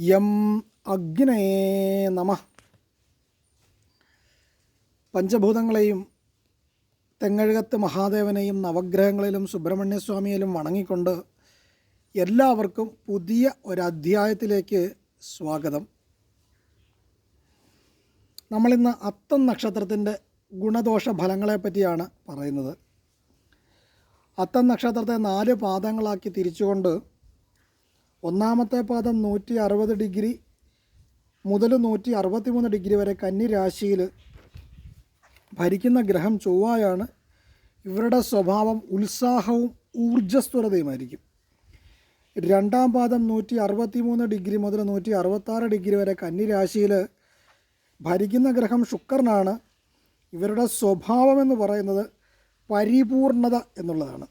യം അഗ്നേ നമ. പഞ്ചഭൂതങ്ങളെയും തെങ്ങഴുകത്ത് മഹാദേവനെയും നവഗ്രഹങ്ങളിലും സുബ്രഹ്മണ്യസ്വാമിയിലും വണങ്ങിക്കൊണ്ട് എല്ലാവർക്കും പുതിയ ഒരധ്യായത്തിലേക്ക് സ്വാഗതം. നമ്മളിന്ന് അത്തം നക്ഷത്രത്തിന്റെ ഗുണദോഷ ഫലങ്ങളെ പറ്റിയാണ് പറയുന്നത്. അത്തം നക്ഷത്രത്തെ നാല് പാദങ്ങളാക്കി തിരിച്ചുകൊണ്ട് ഒന്നാമത്തെ പാദം നൂറ്റി അറുപത് ഡിഗ്രി മുതൽ നൂറ്റി അറുപത്തി മൂന്ന് ഡിഗ്രി വരെ കന്നി രാശിയിൽ ഭരിക്കുന്ന ഗ്രഹം ചൊവ്വായാണ്. ഇവരുടെ സ്വഭാവം ഉത്സാഹവും ഊർജസ്വലതയുമായിരിക്കും. രണ്ടാം പാദം നൂറ്റി അറുപത്തി മൂന്ന് ഡിഗ്രി മുതൽ നൂറ്റി അറുപത്താറ് ഡിഗ്രി വരെ കന്നി രാശിയിൽ ഭരിക്കുന്ന ഗ്രഹം ശുക്രനാണ്. ഇവരുടെ സ്വഭാവം എന്ന് പറയുന്നത് പരിപൂർണത എന്നുള്ളതാണ്.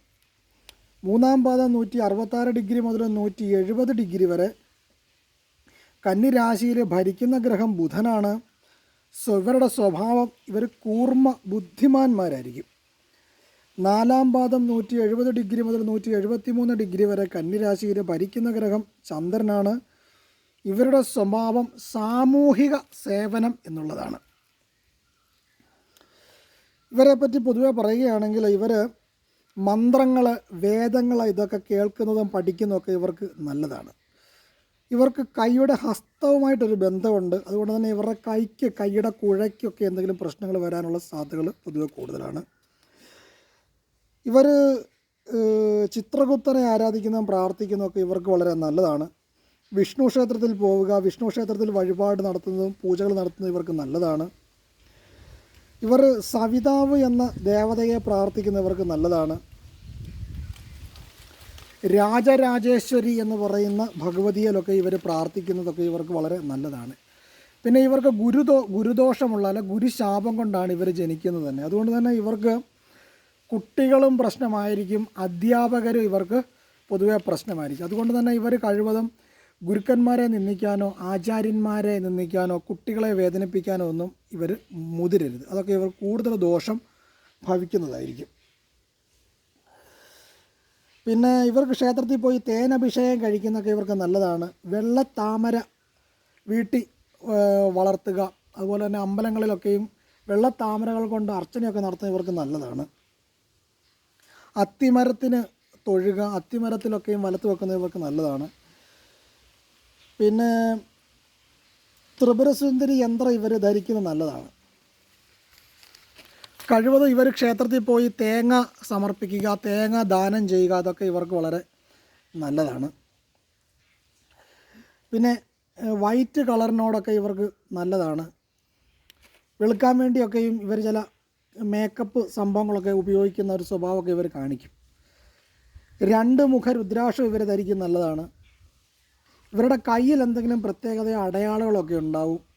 മൂന്നാം പാദം നൂറ്റി അറുപത്താറ് ഡിഗ്രി മുതൽ നൂറ്റി എഴുപത് ഡിഗ്രി വരെ. കന്നിരാശിയിൽ ഭരിക്കുന്ന ഗ്രഹം ബുധനാണ്. സോ ഇവരുടെ സ്വഭാവം ഇവർ കൂർമ്മ ബുദ്ധിമാന്മാരായിരിക്കും. നാലാം പാദം നൂറ്റി എഴുപത് ഡിഗ്രി മുതൽ നൂറ്റി എഴുപത്തി മൂന്ന് ഡിഗ്രി വരെ കന്നിരാശിയിൽ ഭരിക്കുന്ന ഗ്രഹം ചന്ദ്രനാണ്. ഇവരുടെ സ്വഭാവം സാമൂഹിക സേവനം എന്നുള്ളതാണ്. ഇവരെ പറ്റി പൊതുവെ പറയുകയാണെങ്കിൽ ഇവർ മന്ത്രങ്ങൾ വേദങ്ങൾ ഇതൊക്കെ കേൾക്കുന്നതും പഠിക്കുന്നതൊക്കെ ഇവർക്ക് നല്ലതാണ്. ഇവർക്ക് കൈയുടെ ഹസ്തവുമായിട്ടൊരു ബന്ധമുണ്ട്. അതുകൊണ്ട് തന്നെ ഇവരുടെ കൈക്ക് കൈയുടെ കുഴയ്ക്കൊക്കെ എന്തെങ്കിലും പ്രശ്നങ്ങൾ വരാനുള്ള സാധ്യതകൾ പൊതുവെ കൂടുതലാണ്. ഇവർ ചിത്രഗുപ്തനെ ആരാധിക്കുന്നതും പ്രാർത്ഥിക്കുന്നതൊക്കെ ഇവർക്ക് വളരെ നല്ലതാണ്. വിഷ്ണു ക്ഷേത്രത്തിൽ പോവുക വിഷ്ണു ക്ഷേത്രത്തിൽ വഴിപാട് നടത്തുന്നതും പൂജകൾ നടത്തുന്നതും ഇവർക്ക് നല്ലതാണ്. ഇവർ സവിതാവ് എന്ന ദേവതയെ പ്രാർത്ഥിക്കുന്നവർക്ക് നല്ലതാണ്. രാജരാജേശ്വരി എന്ന് പറയുന്ന ഭഗവതിയിലൊക്കെ ഇവർ പ്രാർത്ഥിക്കുന്നതൊക്കെ ഇവർക്ക് വളരെ നല്ലതാണ്. പിന്നെ ഇവർക്ക് ഗുരുദോ ഗുരുദോഷമുള്ള അല്ല ഗുരുശാപം കൊണ്ടാണ് ഇവർ ജനിക്കുന്നത് തന്നെ. അതുകൊണ്ട് തന്നെ ഇവർക്ക് കുട്ടികളും പ്രശ്നമായിരിക്കും അധ്യാപകരും ഇവർക്ക് പൊതുവെ പ്രശ്നമായിരിക്കും. അതുകൊണ്ട് തന്നെ ഇവർ കഴിവതും ഗുരുക്കന്മാരെ നിന്ദിക്കാനോ ആചാര്യന്മാരെ നിന്ദിക്കാനോ കുട്ടികളെ വേദനിപ്പിക്കാനോ ഒന്നും ഇവർ മുതിരരുത്. അതൊക്കെ ഇവർ കൂടുതൽ ദോഷം ഭവിക്കുന്നതായിരിക്കും. പിന്നെ ഇവർക്ക് ക്ഷേത്രത്തിൽ പോയി തേനഭിഷേകം കഴിക്കുന്നൊക്കെ ഇവർക്ക് നല്ലതാണ്. വെള്ളത്താമര വീട്ടിൽ വളർത്തുക അതുപോലെ തന്നെ അമ്പലങ്ങളിലൊക്കെയും വെള്ളത്താമരകൾ കൊണ്ട് അർച്ചനയൊക്കെ നടത്തുന്നത് ഇവർക്ക് നല്ലതാണ്. അത്തിമരത്തിന് തൊഴുക അത്തിമരത്തിലൊക്കെയും വലത്ത് വെക്കുന്നത് ഇവർക്ക് നല്ലതാണ്. പിന്നെ ത്രിപുരസുന്ദരി യന്ത്രം ഇവർ ധരിക്കുന്നത് നല്ലതാണ്. കഴിവതും ഇവർ ക്ഷേത്രത്തിൽ പോയി തേങ്ങ സമർപ്പിക്കുക തേങ്ങ ദാനം ചെയ്യുക അതൊക്കെ ഇവർക്ക് വളരെ നല്ലതാണ്. പിന്നെ വൈറ്റ് കളറിനോടൊക്കെ ഇവർക്ക് നല്ലതാണ്. വെളുക്കാൻ വേണ്ടിയൊക്കെയും ഇവർ ചില മേക്കപ്പ് സംഭവങ്ങളൊക്കെ ഉപയോഗിക്കുന്ന ഒരു സ്വഭാവമൊക്കെ ഇവർ കാണിക്കും. രണ്ട് മുഖ രുദ്രാക്ഷം ഇവർ ധരിക്കും നല്ലതാണ്. ഇവരുടെ കയ്യിൽ എന്തെങ്കിലും പ്രത്യേകതയോ അടയാളങ്ങളൊക്കെ ഉണ്ടാവും.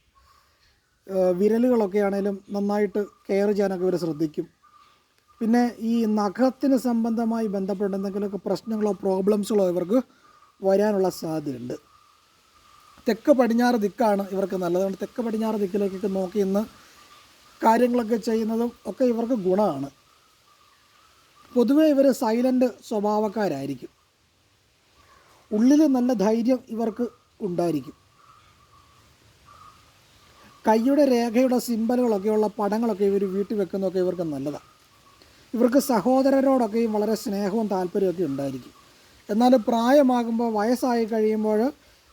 വിരലുകളൊക്കെ ആണെങ്കിലും നന്നായിട്ട് കെയർ ചെയ്യാനൊക്കെ ഇവർ ശ്രദ്ധിക്കും. പിന്നെ ഈ നഖത്തിന് സംബന്ധമായി ബന്ധപ്പെട്ട എന്തെങ്കിലുമൊക്കെ പ്രശ്നങ്ങളോ പ്രോബ്ലംസുകളോ ഇവർക്ക് വരാനുള്ള സാധ്യതയുണ്ട്. തെക്ക് പടിഞ്ഞാറ് ദിക്കാണ് ഇവർക്ക് നല്ലതുകൊണ്ട് തെക്ക് പടിഞ്ഞാറ് ദിക്കിലേക്കൊക്കെ നോക്കി ഇന്ന് കാര്യങ്ങളൊക്കെ ചെയ്യുന്നതും ഒക്കെ ഇവർക്ക് ഗുണമാണ്. പൊതുവേ ഇവർ സൈലന്റ് സ്വഭാവക്കാരായിരിക്കും. ഉള്ളിൽ നല്ല ധൈര്യം ഇവർക്ക് ഉണ്ടായിരിക്കും. കൈയുടെ രേഖയുടെ സിമ്പലുകളൊക്കെയുള്ള പടങ്ങളൊക്കെ ഇവർ വീട്ടിൽ വെക്കുന്നതൊക്കെ ഇവർക്ക് നല്ലതാണ് ഇവർക്ക് സഹോദരരോടൊക്കെയും വളരെ സ്നേഹവും താല്പര്യമൊക്കെ ഉണ്ടായിരിക്കും. എന്നാൽ പ്രായമാകുമ്പോൾ വയസ്സായി കഴിയുമ്പോൾ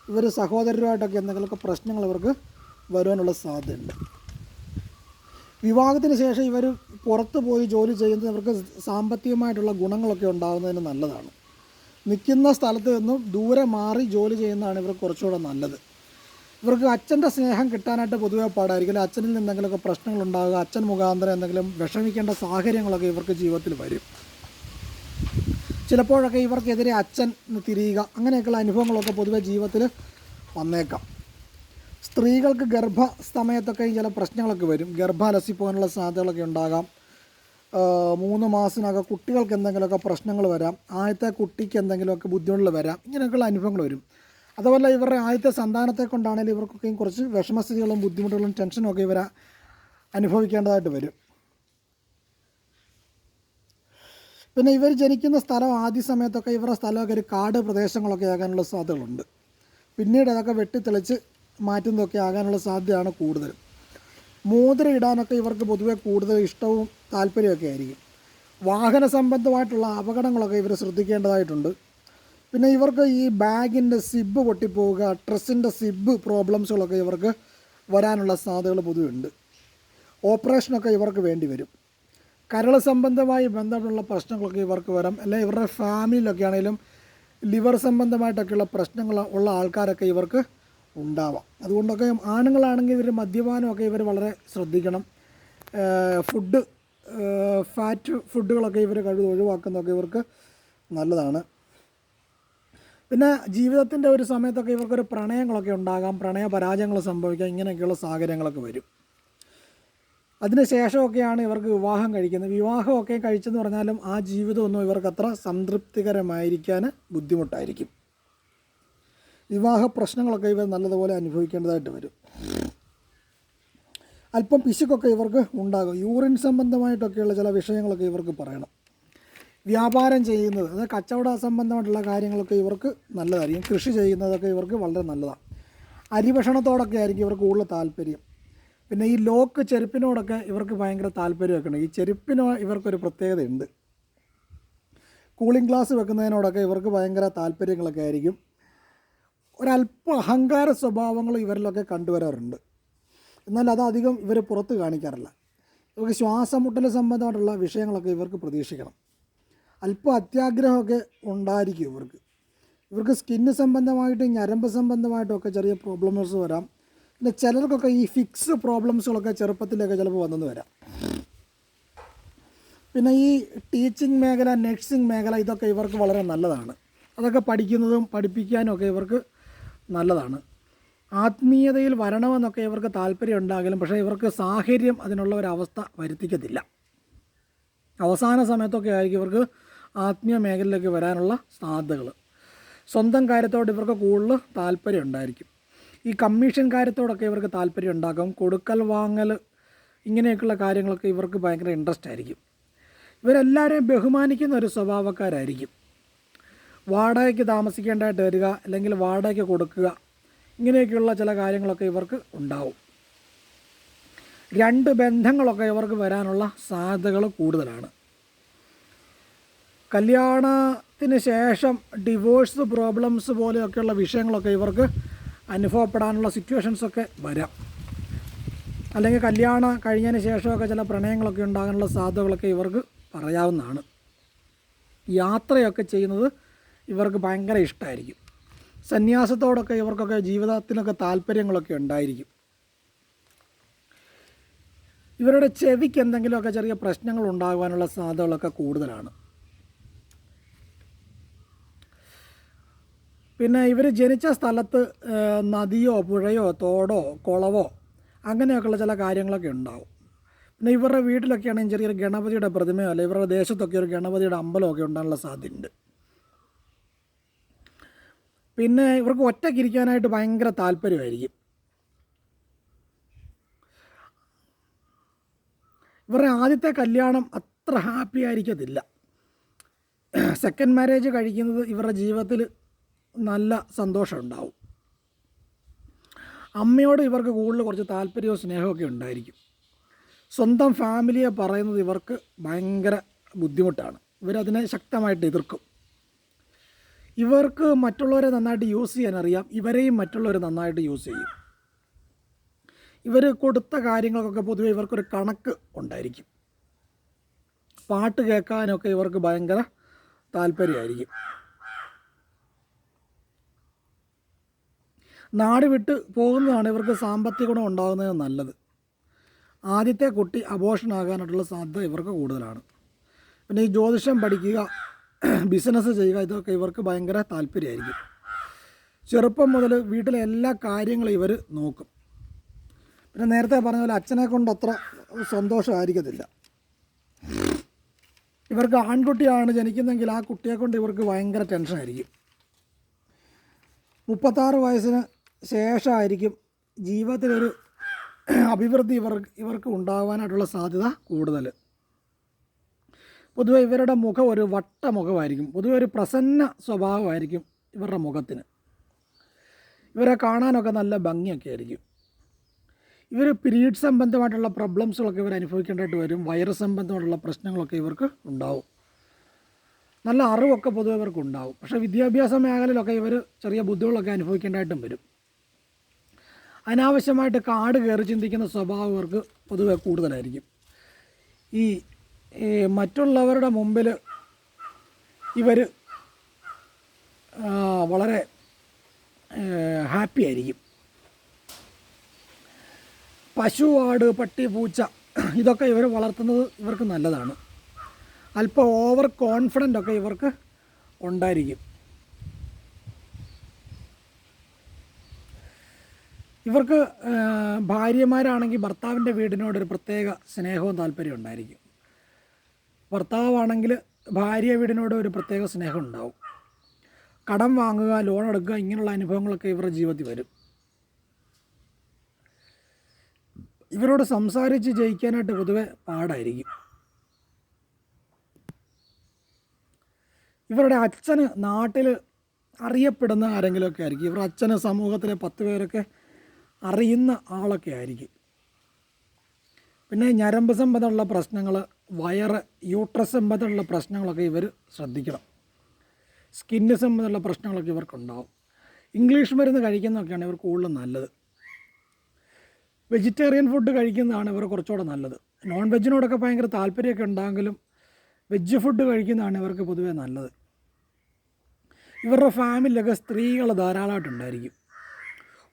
ഇവർ സഹോദരരുമായിട്ടൊക്കെ എന്തെങ്കിലുമൊക്കെ പ്രശ്നങ്ങൾ ഇവർക്ക് വരുവാനുള്ള സാധ്യതയുണ്ട്. വിവാഹത്തിന് ശേഷം ഇവർ പുറത്ത് പോയി ജോലി ചെയ്യുന്നത് ഇവർക്ക് സാമ്പത്തികമായിട്ടുള്ള ഗുണങ്ങളൊക്കെ ഉണ്ടാകുന്നതിന് നല്ലതാണ്. നിൽക്കുന്ന സ്ഥലത്ത് നിന്നും ദൂരെ മാറി ജോലി ചെയ്യുന്നതാണ് ഇവർക്ക് കുറച്ചുകൂടെ നല്ലത്. ഇവർക്ക് അച്ഛന്റെ സ്നേഹം കിട്ടാനായിട്ട് പൊതുവെ പാടായിരിക്കും. അല്ലെങ്കിൽ അച്ഛനിൽ നിന്ന് എന്തെങ്കിലുമൊക്കെ പ്രശ്നങ്ങൾ ഉണ്ടാകുക അച്ഛൻ മുഖാന്തരം എന്തെങ്കിലും വിഷമിക്കേണ്ട സാഹചര്യങ്ങളൊക്കെ ഇവർക്ക് ജീവിതത്തിൽ വരും. ചിലപ്പോഴൊക്കെ ഇവർക്കെതിരെ അച്ഛൻ തിരിയുക അങ്ങനെയൊക്കെയുള്ള അനുഭവങ്ങളൊക്കെ പൊതുവെ ജീവിതത്തിൽ വന്നേക്കാം. സ്ത്രീകൾക്ക് ഗർഭ സമയത്തൊക്കെയും ചില പ്രശ്നങ്ങളൊക്കെ വരും. ഗർഭാലസി പോകാനുള്ള സാധ്യതകളൊക്കെ ഉണ്ടാകാം. മൂന്ന് മാസത്തിനകം കുട്ടികൾക്ക് എന്തെങ്കിലുമൊക്കെ പ്രശ്നങ്ങൾ വരാം. ആദ്യത്തെ കുട്ടിക്ക് എന്തെങ്കിലുമൊക്കെ ബുദ്ധിമുട്ടുകൾ വരാം. ഇങ്ങനെയൊക്കെയുള്ള അനുഭവങ്ങൾ വരും. അതുപോലെ ഇവരുടെ ആദ്യത്തെ സന്താനത്തെ കൊണ്ടാണെങ്കിലും ഇവർക്കൊക്കെയും കുറച്ച് വിഷമസ്ഥിതികളും ബുദ്ധിമുട്ടുകളും ടെൻഷനും ഒക്കെ ഇവരെ അനുഭവിക്കേണ്ടതായിട്ട് വരും. പിന്നെ ഇവർ ജനിക്കുന്ന സ്ഥലം ആദ്യ സമയത്തൊക്കെ ഇവരുടെ സ്ഥലമൊക്കെ ഒരു കാട് പ്രദേശങ്ങളൊക്കെ ആകാനുള്ള സാധ്യതകളുണ്ട്. പിന്നീട് അതൊക്കെ വെട്ടിത്തെളിച്ച് മാറ്റുന്നതൊക്കെ ആകാനുള്ള സാധ്യതയാണ് കൂടുതൽ മോതിരം ഇടാനൊക്കെ ഇവർക്ക് പൊതുവെ കൂടുതൽ ഇഷ്ടവും താല്പര്യമൊക്കെ ആയിരിക്കും. വാഹന സംബന്ധമായിട്ടുള്ള അപകടങ്ങളൊക്കെ ഇവർ ശ്രദ്ധിക്കേണ്ടതായിട്ടുണ്ട്. പിന്നെ ഇവർക്ക് ഈ ബാഗിന്റെ സിബ് പൊട്ടിപ്പോവുക ഡ്രസ്സിന്റെ സിബ് പ്രോബ്ലംസുകളൊക്കെ ഇവർക്ക് വരാനുള്ള സാധ്യതകൾ പൊതുവെ ഉണ്ട് ഓപ്പറേഷനൊക്കെ ഇവർക്ക് വേണ്ടി വരും. കരൾ സംബന്ധമായി ബന്ധമുള്ള പ്രശ്നങ്ങളൊക്കെ ഇവർക്ക് വരാം. അല്ലെങ്കിൽ ഇവരുടെ ഫാമിലിയിലൊക്കെ ആണെങ്കിലും ലിവർ സംബന്ധമായിട്ടൊക്കെയുള്ള പ്രശ്നങ്ങൾ ഉള്ള ആൾക്കാരൊക്കെ ഇവർക്ക് ഉണ്ടാവാം. അതുകൊണ്ടൊക്കെ ആണുങ്ങളാണെങ്കിൽ ഇവർ മദ്യപാനമൊക്കെ ഇവർ വളരെ ശ്രദ്ധിക്കണം. ഫുഡ് ഫാറ്റ് ഫുഡുകളൊക്കെ ഇവർ കഴിവ് ഒഴിവാക്കുന്നതൊക്കെ ഇവർക്ക് നല്ലതാണ്. പിന്നെ ജീവിതത്തിന്റെ ഒരു സമയത്തൊക്കെ ഇവർക്കൊരു പ്രണയങ്ങളൊക്കെ ഉണ്ടാകാം പ്രണയ പരാജയങ്ങൾ സംഭവിക്കാം ഇങ്ങനെയൊക്കെയുള്ള സാഹചര്യങ്ങളൊക്കെ വരും. അതിന് ശേഷമൊക്കെയാണ് ഇവർക്ക് വിവാഹം കഴിക്കുന്നത്. വിവാഹമൊക്കെ കഴിച്ചെന്ന് പറഞ്ഞാലും ആ ജീവിതമൊന്നും ഇവർക്ക് അത്ര സംതൃപ്തികരമായിരിക്കാൻ ബുദ്ധിമുട്ടായിരിക്കും. വിവാഹ പ്രശ്നങ്ങളൊക്കെ ഇവർ നല്ലതുപോലെ അനുഭവിക്കേണ്ടതായിട്ട് വരും. അല്പം പിശുക്കൊക്കെ ഇവർക്ക് ഉണ്ടാകും. യൂറിൻ സംബന്ധമായിട്ടൊക്കെയുള്ള ചില വിഷയങ്ങളൊക്കെ ഇവർക്ക് പറയണം. വ്യാപാരം ചെയ്യുന്നത് അതായത് കച്ചവട സംബന്ധമായിട്ടുള്ള കാര്യങ്ങളൊക്കെ ഇവർക്ക് നല്ലതായിരിക്കും. കൃഷി ചെയ്യുന്നതൊക്കെ ഇവർക്ക് വളരെ നല്ലതാണ്. അരിഭക്ഷണത്തോടൊക്കെ ആയിരിക്കും ഇവർക്ക് കൂടുതൽ താല്പര്യം. പിന്നെ ഈ ലോക്ക് ചെരുപ്പിനോടൊക്കെ ഇവർക്ക് ഭയങ്കര താല്പര്യമൊക്കെ ഉണ്ട് ഈ ചെരുപ്പിനോ ഇവർക്കൊരു പ്രത്യേകതയുണ്ട്. കൂളിംഗ് ഗ്ലാസ് വെക്കുന്നതിനോടൊക്കെ ഇവർക്ക് ഭയങ്കര താല്പര്യങ്ങളൊക്കെ ആയിരിക്കും. ഒരല്പം അഹങ്കാര സ്വഭാവങ്ങൾ ഇവരിലൊക്കെ കണ്ടുവരാറുണ്ട്. എന്നാൽ അതധികം ഇവർ പുറത്ത് കാണിക്കാറില്ല. ഇവർക്ക് ശ്വാസമുട്ടൽ സംബന്ധമായിട്ടുള്ള വിഷയങ്ങളൊക്കെ ഇവർക്ക് പ്രതീക്ഷിക്കണം. അല്പം അത്യാഗ്രഹമൊക്കെ ഉണ്ടായിരിക്കും ഇവർക്ക്. ഇവർക്ക് സ്കിന്ന് സംബന്ധമായിട്ടും ഞരമ്പ് സംബന്ധമായിട്ടൊക്കെ ചെറിയ പ്രോബ്ലംസ് വരാം. പിന്നെ ചിലർക്കൊക്കെ ഈ ഫിക്സ് പ്രോബ്ലംസുകളൊക്കെ ചെറുപ്പത്തിലൊക്കെ ചിലപ്പോൾ വന്നെന്ന് വരാം. പിന്നെ ഈ ടീച്ചിങ് മേഖല നഴ്സിംഗ് മേഖല ഇതൊക്കെ ഇവർക്ക് വളരെ നല്ലതാണ്. അതൊക്കെ പഠിക്കുന്നതും പഠിപ്പിക്കാനും ഒക്കെ ഇവർക്ക് നല്ലതാണ്. ആത്മീയതയിൽ വരണമെന്നൊക്കെ ഇവർക്ക് താല്പര്യം ഉണ്ടാകലും പക്ഷേ ഇവർക്ക് സാഹചര്യം അതിനുള്ള ഒരു അവസ്ഥ വരുത്തിക്കത്തില്ല. അവസാന സമയത്തൊക്കെ ആയിരിക്കും ഇവർക്ക് ആത്മീയ മേഖലയിലേക്ക് വരാനുള്ള സാധ്യതകൾ. സ്വന്തം കാര്യത്തോട് ഇവർക്ക് കൂടുതൽ താല്പര്യം ഉണ്ടായിരിക്കും. ഈ കമ്മീഷൻ കാര്യത്തോടൊക്കെ ഇവർക്ക് താല്പര്യം ഉണ്ടാക്കും കൊടുക്കൽ വാങ്ങൽ ഇങ്ങനെയൊക്കെയുള്ള കാര്യങ്ങളൊക്കെ ഇവർക്ക് ഭയങ്കര ഇൻട്രസ്റ്റ് ആയിരിക്കും. ഇവരെല്ലാവരെയും ബഹുമാനിക്കുന്ന ഒരു സ്വഭാവക്കാരായിരിക്കും. വാടകയ്ക്ക് താമസിക്കേണ്ടതായിട്ട് വരിക അല്ലെങ്കിൽ വാടകയ്ക്ക് കൊടുക്കുക ഇങ്ങനെയൊക്കെയുള്ള ചില കാര്യങ്ങളൊക്കെ ഇവർക്ക് ഉണ്ടാവും. രണ്ട് ബന്ധങ്ങളൊക്കെ ഇവർക്ക് വരാനുള്ള സാധ്യതകൾ കൂടുതലാണ്. കല്യാണത്തിന് ശേഷം ഡിവോഴ്സ് പ്രോബ്ലംസ് പോലെയൊക്കെയുള്ള വിഷയങ്ങളൊക്കെ ഇവർക്ക് അനുഭവപ്പെടാനുള്ള സിറ്റുവേഷൻസൊക്കെ വരാം. അല്ലെങ്കിൽ കല്യാണം കഴിഞ്ഞതിന് ശേഷമൊക്കെ ചില പ്രണയങ്ങളൊക്കെ ഉണ്ടാകാനുള്ള സാധ്യതകളൊക്കെ ഇവർക്ക് പറയാവുന്നതാണ്. യാത്രയൊക്കെ ചെയ്യുന്നത് ഇവർക്ക് ഭയങ്കര ഇഷ്ടമായിരിക്കും സന്യാസത്തോടൊക്കെ ഇവർക്കൊക്കെ ജീവിതത്തിനൊക്കെ താല്പര്യങ്ങളൊക്കെ ഉണ്ടായിരിക്കും. ഇവരുടെ ചെവിക്ക് എന്തെങ്കിലുമൊക്കെ ചെറിയ പ്രശ്നങ്ങൾ ഉണ്ടാകുവാനുള്ള സാധ്യതകളൊക്കെ കൂടുതലാണ്. പിന്നെ ഇവർ ജനിച്ച സ്ഥലത്ത് നദിയോ പുഴയോ തോടോ കുളവോ അങ്ങനെയൊക്കെയുള്ള ചില കാര്യങ്ങളൊക്കെ ഉണ്ടാവും. പിന്നെ ഇവരുടെ വീട്ടിലൊക്കെയാണെങ്കിൽ ചെറിയൊരു ഗണപതിയുടെ പ്രതിമയോ അല്ലെങ്കിൽ ഇവരുടെ ദേശത്തൊക്കെ ഒരു ഗണപതിയുടെ അമ്പലമൊക്കെ ഉണ്ടാകാനുള്ള സാധ്യതയുണ്ട്. പിന്നെ ഇവർക്ക് ഒറ്റക്കിരിക്കാനായിട്ട് ഭയങ്കര താല്പര്യമായിരിക്കും. ഇവരുടെ ആദ്യത്തെ കല്യാണം അത്ര ഹാപ്പി ആയിരിക്കത്തില്ല. സെക്കൻഡ് മാരേജ് കഴിക്കുന്നത് ഇവരുടെ ജീവിതത്തിൽ നല്ല സന്തോഷം ഉണ്ടാവും. അമ്മയോട് ഇവർക്ക് കൂടുതൽ കുറച്ച് താല്പര്യവും സ്നേഹമൊക്കെ ഉണ്ടായിരിക്കും. സ്വന്തം ഫാമിലിയെ പറയുന്നത് ഇവർക്ക് ഭയങ്കര ബുദ്ധിമുട്ടാണ്. ഇവരതിനെ ശക്തമായിട്ട് എതിർക്കും. ഇവർക്ക് മറ്റുള്ളവരെ നന്നായിട്ട് യൂസ് ചെയ്യാൻ അറിയാം. ഇവരെയും മറ്റുള്ളവർ നന്നായിട്ട് യൂസ് ചെയ്യും. ഇവർ കൊടുത്ത കാര്യങ്ങൾക്കൊക്കെ പൊതുവെ ഇവർക്കൊരു കണക്ക് ഉണ്ടായിരിക്കും. പാട്ട് കേൾക്കാനൊക്കെ ഇവർക്ക് ഭയങ്കര താല്പര്യമായിരിക്കും. നാട് വിട്ട് പോകുന്നതാണ് ഇവർക്ക് സാമ്പത്തിക ഗുണം ഉണ്ടാകുന്നത് നല്ലത്. ആദ്യത്തെ കുട്ടി അബോഷൻ ആകാനായിട്ടുള്ള സാധ്യത ഇവർക്ക് കൂടുതലാണ്. പിന്നെ ഈ ജ്യോതിഷം പഠിക്കുക ബിസിനസ് ചെയ്യുക ഇതൊക്കെ ഇവർക്ക് ഭയങ്കര താല്പര്യമായിരിക്കും. ചെറുപ്പം മുതൽ വീട്ടിലെ എല്ലാ കാര്യങ്ങളും ഇവർ നോക്കും. പിന്നെ നേരത്തെ പറഞ്ഞ പോലെ അച്ഛനെ കൊണ്ട് അത്ര സന്തോഷമായിരിക്കത്തില്ല. ഇവർക്ക് ആൺകുട്ടിയാണ് ജനിക്കുന്നെങ്കിൽ ആ കുട്ടിയെ കൊണ്ട് ഇവർക്ക് ഭയങ്കര ടെൻഷനായിരിക്കും മുപ്പത്താറ് വയസ്സിന് ശേഷമായിരിക്കും ജീവിതത്തിലൊരു അഭിവൃദ്ധി ഇവർ ഇവർക്ക് ഉണ്ടാകാനായിട്ടുള്ള സാധ്യത കൂടുതൽ പൊതുവെ ഇവരുടെ മുഖം ഒരു വട്ട മുഖമായിരിക്കും. പൊതുവെ ഒരു പ്രസന്ന സ്വഭാവമായിരിക്കും ഇവരുടെ മുഖത്തിന്. ഇവരെ കാണാനൊക്കെ നല്ല ഭംഗിയൊക്കെ ആയിരിക്കും ഇവർ പീരീഡ് സംബന്ധമായിട്ടുള്ള പ്രോബ്ലംസുകളൊക്കെ ഇവർ അനുഭവിക്കേണ്ടതായിട്ട് വരും. വൈറസ് സംബന്ധമായിട്ടുള്ള പ്രശ്നങ്ങളൊക്കെ ഇവർക്ക് ഉണ്ടാവും. നല്ല അറിവൊക്കെ പൊതുവെ ഇവർക്ക് ഉണ്ടാവും. പക്ഷേ വിദ്യാഭ്യാസ മേഖലയിലൊക്കെ ഇവർ ചെറിയ ബുദ്ധികളൊക്കെ അനുഭവിക്കേണ്ടതായിട്ടും വരും. അനാവശ്യമായിട്ട് കാട് കയറി ചിന്തിക്കുന്ന സ്വഭാവം അവർക്ക് പൊതുവെ കൂടുതലായിരിക്കും. ഈ മറ്റുള്ളവരുടെ മുമ്പിൽ ഇവർ വളരെ ഹാപ്പി ആയിരിക്കും. പശു ആട് പട്ടി പൂച്ച ഇതൊക്കെ ഇവർ വളർത്തുന്നത് ഇവർക്ക് നല്ലതാണ്. അല്പം ഓവർ കോൺഫിഡന്റ് ഒക്കെ ഇവർക്ക് ഉണ്ടായിരിക്കും. ഇവർക്ക് ഭാര്യമാരാണെങ്കിൽ ഭർത്താവിന്റെ വീടിനോടൊരു പ്രത്യേക സ്നേഹവും താല്പര്യവും ഉണ്ടായിരിക്കും. ഭർത്താവാണെങ്കിൽ ഭാര്യ വീടിനോട് ഒരു പ്രത്യേക സ്നേഹം ഉണ്ടാവും. കടം വാങ്ങുക ലോൺ എടുക്കുക ഇങ്ങനെയുള്ള അനുഭവങ്ങളൊക്കെ ഇവരുടെ ജീവിതത്തിൽ വരും. ഇവരോട് സംസാരിച്ച് ജയിക്കാനായിട്ട് പൊതുവെ പാടായിരിക്കും. ഇവരുടെ അച്ഛന് നാട്ടിൽ അറിയപ്പെടുന്ന ആരെങ്കിലുമൊക്കെ ആയിരിക്കും. ഇവരുടെ അച്ഛന് സമൂഹത്തിലെ പത്ത് പേരൊക്കെ അറിയുന്ന ആളൊക്കെ ആയിരിക്കും. പിന്നെ ഞരമ്പ് സംബന്ധമുള്ള പ്രശ്നങ്ങൾ വയറ് യൂട്രസ് സംബന്ധമുള്ള പ്രശ്നങ്ങളൊക്കെ ഇവർ ശ്രദ്ധിക്കണം. സ്കിന്ന് സംബന്ധമുള്ള പ്രശ്നങ്ങളൊക്കെ ഇവർക്കുണ്ടാവും ഇംഗ്ലീഷ് മരുന്ന് കഴിക്കുന്നതൊക്കെയാണ് ഇവർ കൂടുതലും നല്ലത്. വെജിറ്റേറിയൻ ഫുഡ് കഴിക്കുന്നതാണ് ഇവർ കുറച്ചുകൂടെ നല്ലത്. നോൺ വെജിനോടൊക്കെ ഭയങ്കര താല്പര്യമൊക്കെ ഉണ്ടാകുമെങ്കിലും വെജ് ഫുഡ് കഴിക്കുന്നതാണ് ഇവർക്ക് പൊതുവേ നല്ലത്. ഇവരുടെ ഫാമിലിയിലൊക്കെ സ്ത്രീകൾ ധാരാളമായിട്ടുണ്ടായിരിക്കും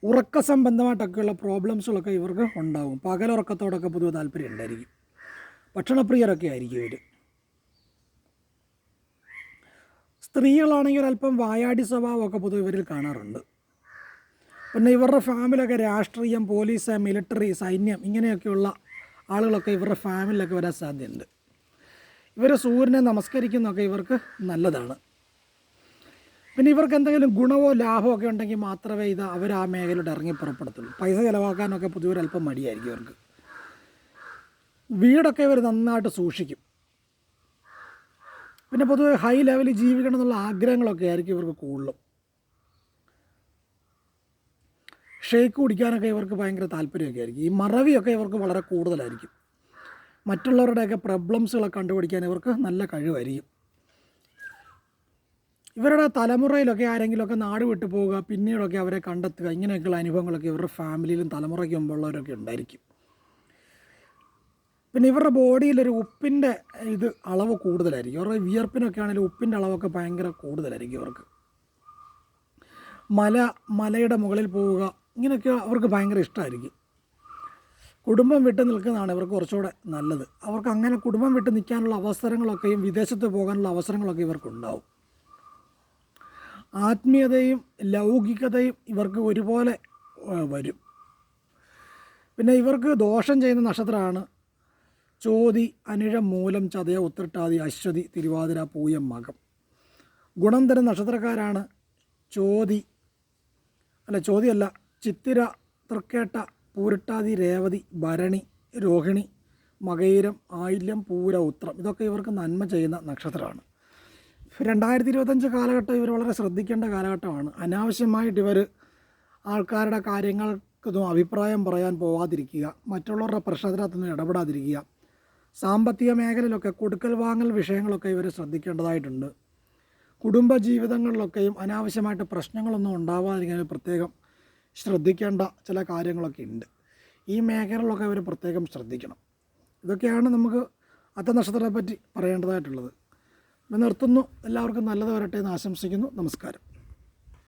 ഉറക്ക സംബന്ധമായിട്ടൊക്കെയുള്ള പ്രോബ്ലംസുകളൊക്കെ ഇവർക്ക് ഉണ്ടാകും പകലുറക്കത്തോടൊക്കെ പൊതുവെ താല്പര്യം ഉണ്ടായിരിക്കും. ഭക്ഷണപ്രിയരൊക്കെ ആയിരിക്കും ഇവർ സ്ത്രീകളാണെങ്കിൽ ഒരല്പം വായാടി സ്വഭാവമൊക്കെ പൊതുവെ ഇവരിൽ കാണാറുണ്ട്. പിന്നെ ഇവരുടെ ഫാമിലൊക്കെ രാഷ്ട്രീയം പോലീസ് മിലിറ്ററി സൈന്യം ഇങ്ങനെയൊക്കെയുള്ള ആളുകളൊക്കെ ഇവരുടെ ഫാമിലൊക്കെ വരാൻ സാധ്യതയുണ്ട്. ഇവർ സൂര്യനെ നമസ്കരിക്കുന്നൊക്കെ ഇവർക്ക് നല്ലതാണ്. പിന്നെ ഇവർക്ക് എന്തെങ്കിലും ഗുണമോ ലാഭമോ ഒക്കെ ഉണ്ടെങ്കിൽ മാത്രമേ ഇത് അവർ ആ മേഖലയോട് ഇറങ്ങി പുറപ്പെടുത്തുള്ളൂ. പൈസ ചിലവാക്കാനൊക്കെ പൊതുവെ അല്പം മടിയായിരിക്കും ഇവർക്ക്. വീടൊക്കെ ഇവർ നന്നായിട്ട് സൂക്ഷിക്കും. പിന്നെ പൊതുവെ ഹൈ ലെവലിൽ ജീവിക്കണം എന്നുള്ള ആഗ്രഹങ്ങളൊക്കെ ആയിരിക്കും ഇവർക്ക് കൂടുതലും. ഷേക്ക് കുടിക്കാനൊക്കെ ഇവർക്ക് ഭയങ്കര താല്പര്യമൊക്കെ ആയിരിക്കും. ഈ മറവിയൊക്കെ ഇവർക്ക് വളരെ കൂടുതലായിരിക്കും. മറ്റുള്ളവരുടെയൊക്കെ പ്രോബ്ലംസുകളൊക്കെ കണ്ടുപിടിക്കാൻ ഇവർക്ക് നല്ല കഴിവായിരിക്കും. ഇവരുടെ തലമുറയിലൊക്കെ ആരെങ്കിലുമൊക്കെ നാട് വിട്ടു പോവുക പിന്നീടൊക്കെ അവരെ കണ്ടെത്തുക ഇങ്ങനെയൊക്കെയുള്ള അനുഭവങ്ങളൊക്കെ ഇവരുടെ ഫാമിലിയിലും തലമുറയ്ക്ക് മുമ്പുള്ളവരൊക്കെ ഉണ്ടായിരിക്കും. പിന്നെ ഇവരുടെ ബോഡിയിലൊരു ഉപ്പിന്റെ ഇത് അളവ് കൂടുതലായിരിക്കും. ഇവരുടെ വിയർപ്പിനൊക്കെ ആണെങ്കിലും ഉപ്പിന്റെ അളവൊക്കെ ഭയങ്കര കൂടുതലായിരിക്കും ഇവർക്ക്. മല മലയുടെ മുകളിൽ പോവുക ഇങ്ങനെയൊക്കെ അവർക്ക് ഭയങ്കര ഇഷ്ടമായിരിക്കും. കുടുംബം വിട്ട് നിൽക്കുന്നതാണ് ഇവർക്ക് കുറച്ചുകൂടെ നല്ലത്. അവർക്ക് അങ്ങനെ കുടുംബം വിട്ട് നിൽക്കാനുള്ള അവസരങ്ങളൊക്കെയും വിദേശത്ത് പോകാനുള്ള അവസരങ്ങളൊക്കെ ഇവർക്കുണ്ടാവും. ആത്മീയതയും ലൗകികതയും ഇവർക്ക് ഒരുപോലെ വരും. പിന്നെ ഇവർക്ക് ദോഷം ചെയ്യുന്ന നക്ഷത്രമാണ് ചോതി അനിഴം മൂലം ചതയ ഉത്രട്ടാതി അശ്വതി തിരുവാതിര പൂയം മകം. ഗുണം തരുന്ന നക്ഷത്രക്കാരാണ് ചോതി അല്ല ചോദ്യമല്ല ചിത്തിര തൃക്കേട്ട പൂരിട്ടാതി രേവതി ഭരണി രോഹിണി മകയിരം ആയില്യം പൂര ഉത്രം. ഇതൊക്കെ ഇവർക്ക് നന്മ ചെയ്യുന്ന നക്ഷത്രമാണ്. രണ്ടായിരത്തി ഇരുപത്തഞ്ച് കാലഘട്ടം ഇവർ വളരെ ശ്രദ്ധിക്കേണ്ട കാലഘട്ടമാണ്. അനാവശ്യമായിട്ട് ഇവർ ആൾക്കാരുടെ കാര്യങ്ങൾക്കൊന്നും അഭിപ്രായം പറയാൻ പോവാതിരിക്കുക മറ്റുള്ളവരുടെ പ്രശ്നത്തിനകത്തൊന്നും ഇടപെടാതിരിക്കുക സാമ്പത്തിക മേഖലയിലൊക്കെ കൊടുക്കൽ വാങ്ങൽ വിഷയങ്ങളൊക്കെ ഇവർ ശ്രദ്ധിക്കേണ്ടതായിട്ടുണ്ട്. കുടുംബ ജീവിതങ്ങളിലൊക്കെയും അനാവശ്യമായിട്ട് പ്രശ്നങ്ങളൊന്നും ഉണ്ടാവാതിരിക്കാൻ പ്രത്യേകം ശ്രദ്ധിക്കേണ്ട ചില കാര്യങ്ങളൊക്കെ ഉണ്ട്. ഈ മേഖലകളിലൊക്കെ ഇവർ പ്രത്യേകം ശ്രദ്ധിക്കണം. ഇതൊക്കെയാണ് നമുക്ക് അത്തനക്ഷത്രത്തെ പറ്റി പറയേണ്ടതായിട്ടുള്ളത്. നിർത്തുന്നു. എല്ലാവർക്കും നല്ലത് വരട്ടെ എന്ന് ആശംസിക്കുന്നു. നമസ്കാരം.